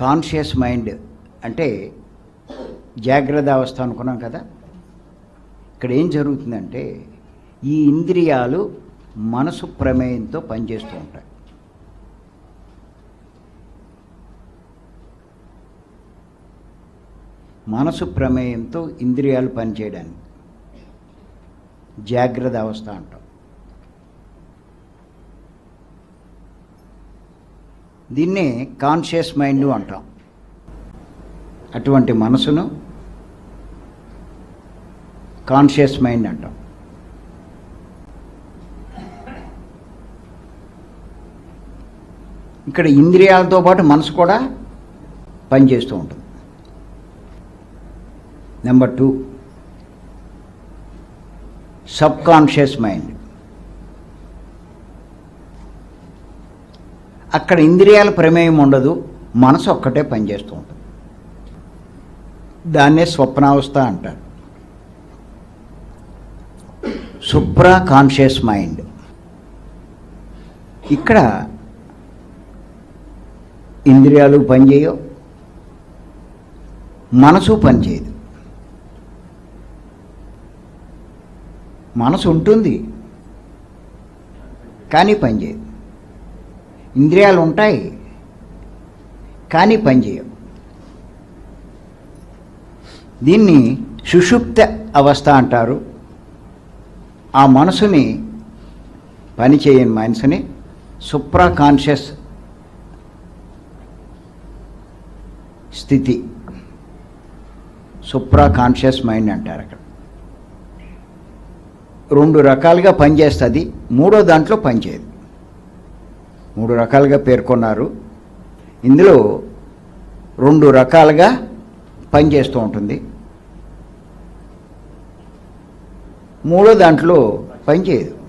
Conscious mind అంటే జాగ్రత్త అవస్థ అనుకున్నాం కదా ఇక్కడ ఏం జరుగుతుందంటే ఈ ఇంద్రియాలు మనసు ప్రమేయంతో పనిచేస్తూ ఉంటాయి. మనసు ప్రమేయంతో ఇంద్రియాలు పనిచేయడానికి జాగ్రత్త అవస్థ అంటాం. దీన్నే కాన్షియస్ మైండ్ అంటాం. అటువంటి మనసును కాన్షియస్ మైండ్ అంటాం. ఇక్కడ ఇంద్రియాలతో పాటు మనసు కూడా పనిచేస్తూ ఉంటుంది. Number two subconscious mind అక్కడ ఇంద్రియాల ప్రమేయం ఉండదు మనసు ఒక్కటే పనిచేస్తూ ఉంటుంది. దాన్నే స్వప్నావస్థ అంటారు. Supra conscious mind. ఇక్కడ ఇంద్రియాలు పనిచేయవు మనసు పనిచేయదు. మనసు ఉంటుంది కానీ పనిచేయదు. ఇంద్రియాలు ఉంటాయి కానీ పనిచేయవు దీన్ని సుషుప్త అవస్థ అంటారు. ఆ మనసుని పనిచేయని మనసుని సుప్రా కాన్షియస్ స్థితి సుప్రా కాన్షియస్ మైండ్ అంటారు అక్కడ. రెండు రకాలుగా పనిచేస్తుంది మూడో దాంట్లో పనిచేయదు. మూడు రకాలుగా పేర్కొన్నారు. ఇందులో రెండు రకాలుగా పనిచేస్తూ ఉంటుంది. మూడో దాంట్లో పనిచేయదు.